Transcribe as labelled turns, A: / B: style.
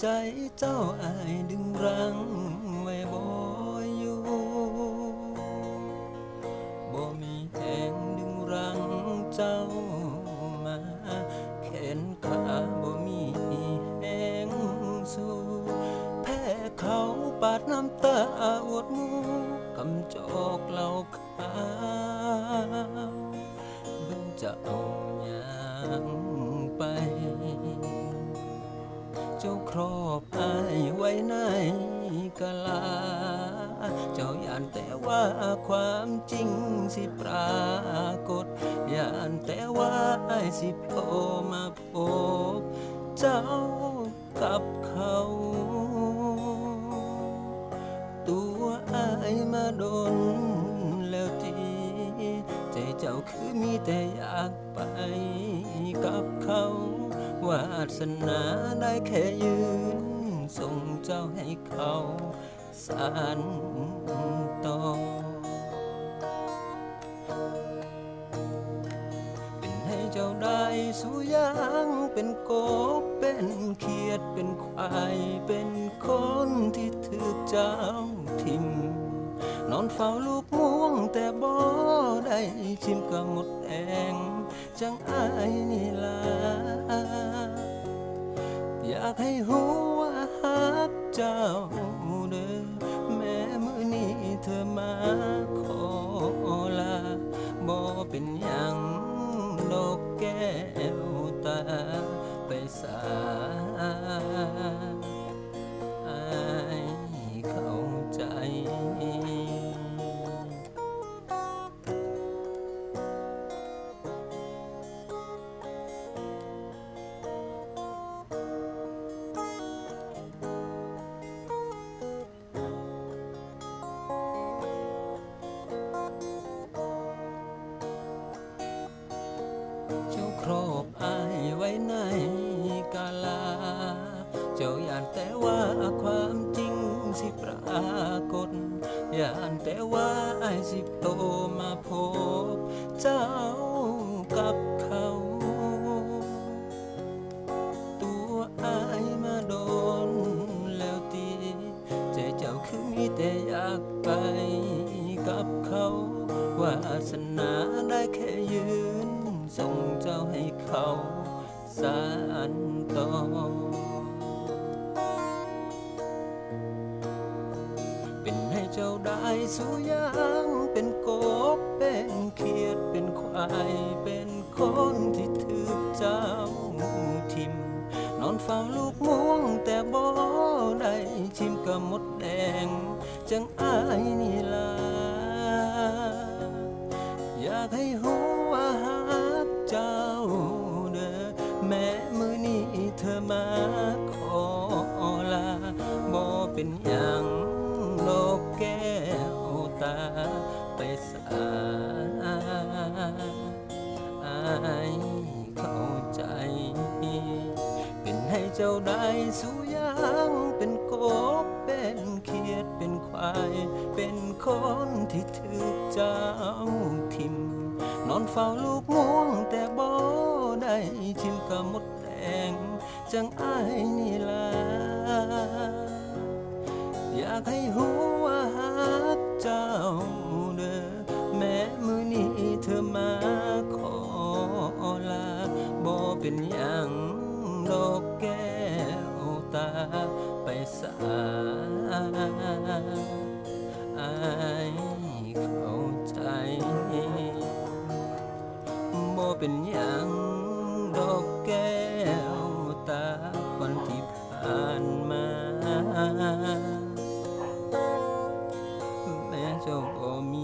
A: ใจเจ้าอายดึงรั้งไว้บ่อยู่บ่มีแหงดึงรั้งเจ้ามาแขนขาบ่มีแหงสู้แพ้เขาปาดน้ำตาอวดมูกำจอกเหล่าขาวเบิ่งจะเอาหยังไป จ้าครอบอายไว้ในกะลา เจ้าย่านแต่ว่าความจริงสิปรากฏย่านแต่ว่าไอสิโผล่มาพบเจ้ากับเขา ตัวไอมาโดนแล้วทีใจเจ้าคือมีแต่อยากไปกับเขา วาสนาได้แค่ยืน ส่งเจ้าให้เขาสานต่อเป็นให้เจ้าได้สู้ยางเป็นกบเป็นเขียดเป็นควายเป็นคนที่ถือเจ้าทิม อนเฝ้าลูกม่วงแต่บ่ได้ชิมกับหมดแองจังอายนี่ล่ะอยากให้หัวหักเจ้าเด้อแม้มื้อนี้เธอมาขอลาบ่เป็นอย่าง ย่านแต่ว่าอายสิโตมาพบเจ้ากับเขา ตัวอายมาโดนแล้วตีใจเจ้าคือมีแต่อยากไปกับเขาวาสนาได้แค่ยืน ส่งเจ้าให้เขาสานต่อ สู้ยางเป็นกบเป็นเขียดเป็นควายเป็นคนที่ถือเจ้าทิม นอนเฝ้าลูกม่วงแต่บ่ได้ชิมกับมดแดง จังอายนี่ล่ะอยากให้หัวหักเจ้าเด้อแม้มือนี้เธอมาขอลาบ่เป็นยัง จ้าได้สู้ยางเป็นกบเป็นเขียดเป็นควาย เป็นคนที่ถือเจ้าทิม นอนเฝ้าลูกม่วงแต่บ่ได้ชิมกับมดแดงจังอายนี่ล่ะอยากให้หัวหักเจ้า ไปสาอายเข้าใจบ่เป็นอย่างดอกแก้วตาวันที่ผ่านมา แม่เจ้าบ่มี